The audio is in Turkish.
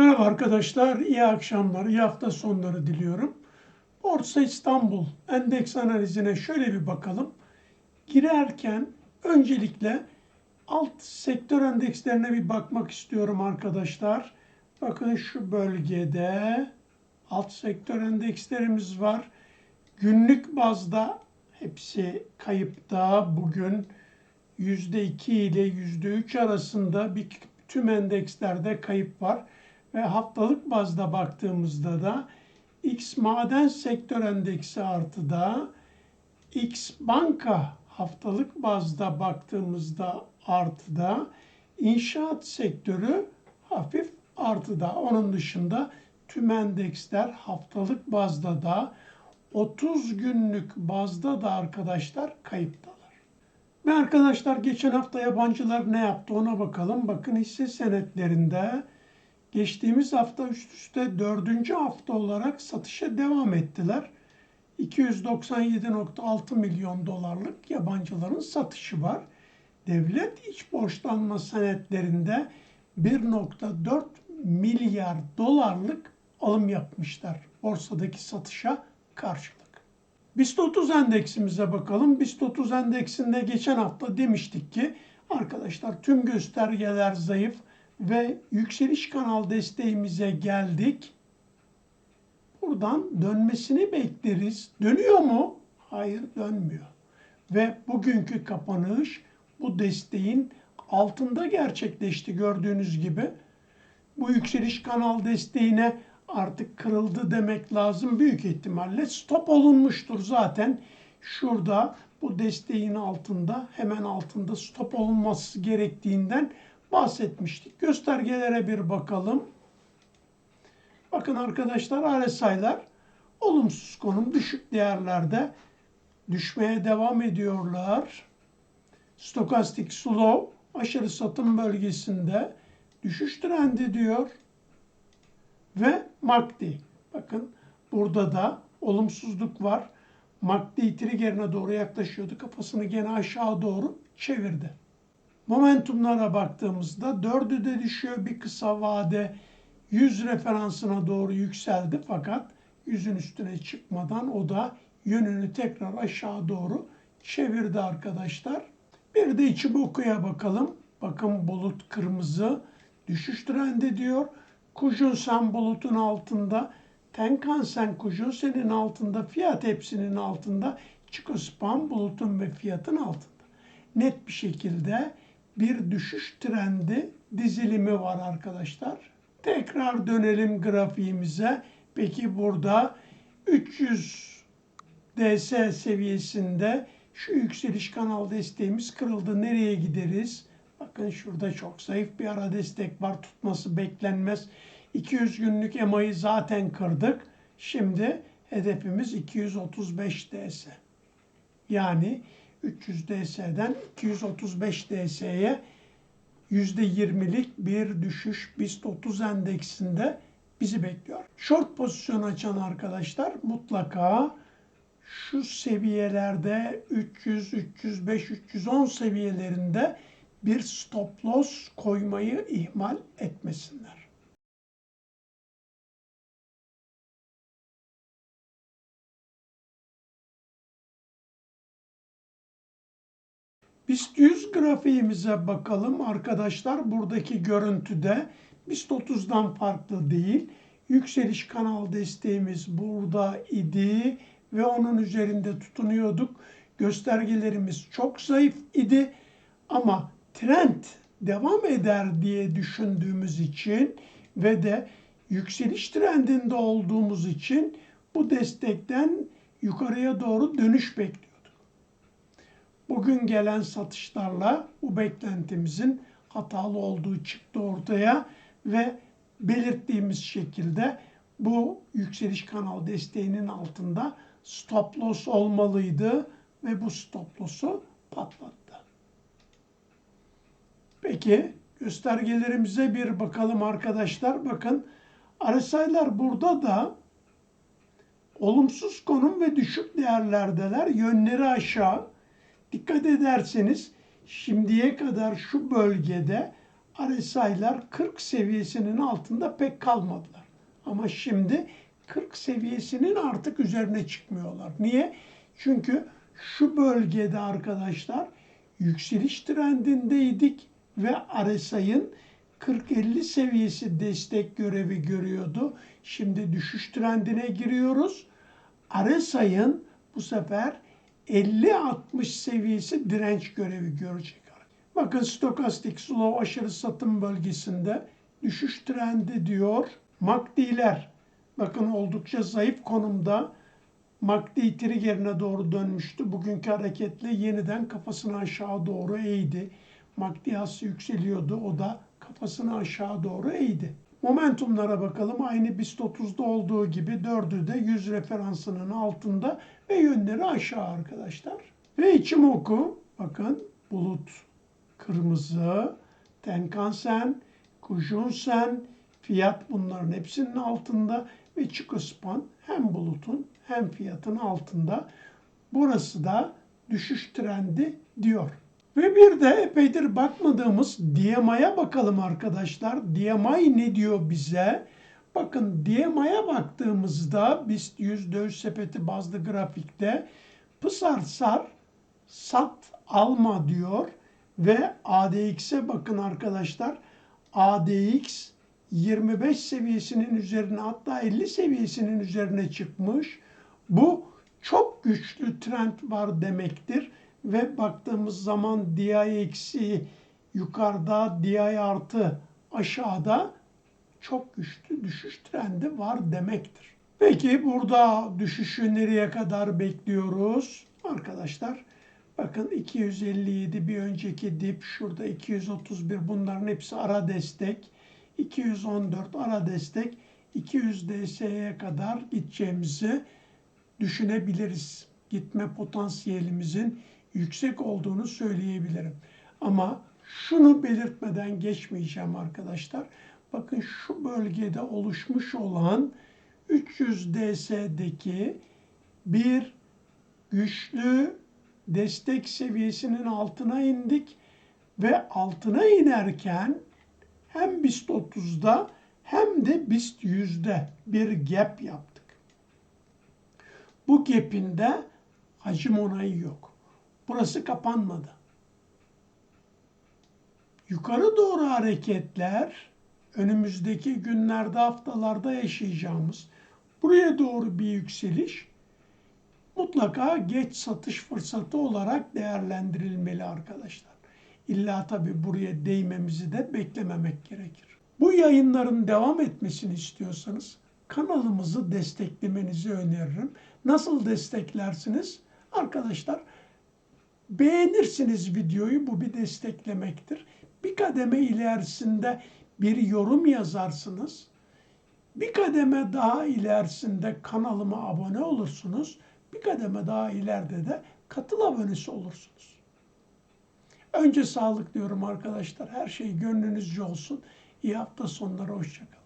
Merhaba arkadaşlar, iyi akşamlar, iyi hafta sonları diliyorum. Borsa İstanbul endeks analizine şöyle bir bakalım. Girerken öncelikle alt sektör endekslerine bir bakmak istiyorum arkadaşlar. Bakın şu bölgede alt sektör endekslerimiz var. Günlük bazda hepsi kayıpta. Bugün %2 ile %3 arasında bir tüm endekslerde kayıp var ve haftalık bazda baktığımızda da X maden sektör endeksi artıda, X banka haftalık bazda baktığımızda artıda, inşaat sektörü hafif artıda. Onun dışında tüm endeksler haftalık bazda da 30 günlük bazda da arkadaşlar kayıptalar. Ve arkadaşlar geçen hafta yabancılar ne yaptı ona bakalım. Bakın hisse senetlerinde geçtiğimiz hafta üst üste dördüncü hafta olarak satışa devam ettiler. 297.6 milyon dolarlık yabancıların satışı var. Devlet iç borçlanma senetlerinde 1.4 milyar dolarlık alım yapmışlar borsadaki satışa karşılık. BIST 30 endeksimize bakalım. BIST 30 endeksinde geçen hafta demiştik ki arkadaşlar tüm göstergeler zayıf ve yükseliş kanal desteğimize geldik. Buradan dönmesini bekleriz. Dönüyor mu? Hayır dönmüyor. Ve bugünkü kapanış bu desteğin altında gerçekleşti gördüğünüz gibi. Bu yükseliş kanal desteğine artık kırıldı demek lazım. Büyük ihtimalle stop olunmuştur zaten. Şurada bu desteğin altında hemen altında stop olunması gerektiğinden bahsetmiştik. Göstergelere bir bakalım. Bakın arkadaşlar RSI'lar olumsuz konum düşük değerlerde düşmeye devam ediyorlar. Stokastik slow aşırı satım bölgesinde düşüş trendi diyor. Ve MACD. Bakın burada da olumsuzluk var. MACD triggerine doğru yaklaşıyordu. Kafasını gene aşağı doğru çevirdi. Momentumlara baktığımızda dördü de düşüyor. Bir kısa vade 100 referansına doğru yükseldi fakat yüzün üstüne çıkmadan o da yönünü tekrar aşağı doğru çevirdi arkadaşlar. Bir de içi bokuya bakalım. Bakın bulut kırmızı düşüş trendi diyor. Kujunsen bulutun altında, Tenkan-sen Kujunsen'in altında, fiyat hepsinin altında, Çikospam bulutun ve fiyatın altında. Net bir şekilde bir düşüş trendi dizilimi var arkadaşlar. Tekrar dönelim grafiğimize. Peki burada 300 DS seviyesinde şu yükseliş kanal desteğimiz kırıldı. Nereye gideriz? Bakın şurada çok zayıf bir ara destek var. Tutması beklenmez. 200 günlük EMA'yı zaten kırdık. Şimdi hedefimiz 235 DS. Yani 300 DS'den 235 DS'ye %20'lik bir düşüş BIST 30 endeksinde bizi bekliyor. Short pozisyon açan arkadaşlar mutlaka şu seviyelerde 300, 305, 310 seviyelerinde bir stop loss koymayı ihmal etmesinler. BIST 100 grafiğimize bakalım arkadaşlar. Buradaki görüntüde BIST 30'dan farklı değil. Yükseliş kanal desteğimiz burada idi ve onun üzerinde tutunuyorduk. Göstergelerimiz çok zayıf idi ama trend devam eder diye düşündüğümüz için ve de yükseliş trendinde olduğumuz için bu destekten yukarıya doğru dönüş bekliyoruz. Bugün gelen satışlarla bu beklentimizin hatalı olduğu çıktı ortaya ve belirttiğimiz şekilde bu yükseliş kanal desteğinin altında stop loss olmalıydı ve bu stop loss'u patlattı. Peki göstergelerimize bir bakalım arkadaşlar. Bakın RSI'lar burada da olumsuz konum ve düşük değerlerdeler. Yönleri aşağı. Dikkat ederseniz şimdiye kadar şu bölgede RSI'lar 40 seviyesinin altında pek kalmadılar. Ama şimdi 40 seviyesinin artık üzerine çıkmıyorlar. Niye? Çünkü şu bölgede arkadaşlar yükseliş trendindeydik ve RSI'ın 40-50 seviyesi destek görevi görüyordu. Şimdi düşüş trendine giriyoruz. RSI'ın bu sefer 50-60 seviyesi direnç görevi görecek. Bakın stokastik slow aşırı satım bölgesinde düşüş trendi diyor. MACD'ler bakın oldukça zayıf konumda. MACD triggerine doğru dönmüştü. Bugünkü hareketle yeniden kafasını aşağı doğru eğdi. MACD hası yükseliyordu. O da kafasını aşağı doğru eğdi. Momentumlara bakalım. Aynı BIST 30'da olduğu gibi dördü de 100 referansının altında ve yönleri aşağı arkadaşlar. Ve Ichimoku bakın bulut kırmızı, Tenkan-sen, Kujun-sen, fiyat bunların hepsinin altında ve Chikuspan hem bulutun hem fiyatın altında. Burası da düşüş trendi diyor. Ve bir de epeydir bakmadığımız DMI'ye bakalım arkadaşlar. DMI ne diyor bize? Bakın DMI'ye baktığımızda BIST 100 döviz sepeti bazlı grafikte pısar sar sat alma diyor. Ve ADX'e bakın arkadaşlar. ADX 25 seviyesinin üzerine hatta 50 seviyesinin üzerine çıkmış. Bu çok güçlü trend var demektir. Ve baktığımız zaman DI eksi yukarıda, DI artı aşağıda çok güçlü düşüş trendi var demektir. Peki burada düşüşü nereye kadar bekliyoruz? Arkadaşlar bakın 257 bir önceki dip şurada 231 bunların hepsi ara destek. 214 ara destek 200 DS'ye kadar gideceğimizi düşünebiliriz. Gitme potansiyelimizin yüksek olduğunu söyleyebilirim. Ama şunu belirtmeden geçmeyeceğim arkadaşlar. Bakın şu bölgede oluşmuş olan 300 DS'deki bir güçlü destek seviyesinin altına indik ve altına inerken hem BIST 30'da hem de BIST 100'de bir gap yaptık. Bu gap'in de hacim onayı yok. Burası kapanmadı. Yukarı doğru hareketler önümüzdeki günlerde, haftalarda yaşayacağımız buraya doğru bir yükseliş mutlaka geç satış fırsatı olarak değerlendirilmeli arkadaşlar. İlla tabi buraya değmemizi de beklememek gerekir. Bu yayınların devam etmesini istiyorsanız kanalımızı desteklemenizi öneririm. Nasıl desteklersiniz? Arkadaşlar beğenirsiniz videoyu bu bir desteklemektir. Bir kademe ilerisinde bir yorum yazarsınız. Bir kademe daha ilerisinde kanalıma abone olursunuz. Bir kademe daha ileride de katıl abonesi olursunuz. Önce sağlık diyorum arkadaşlar. Her şey gönlünüzce olsun. İyi hafta sonları. Hoşçakalın.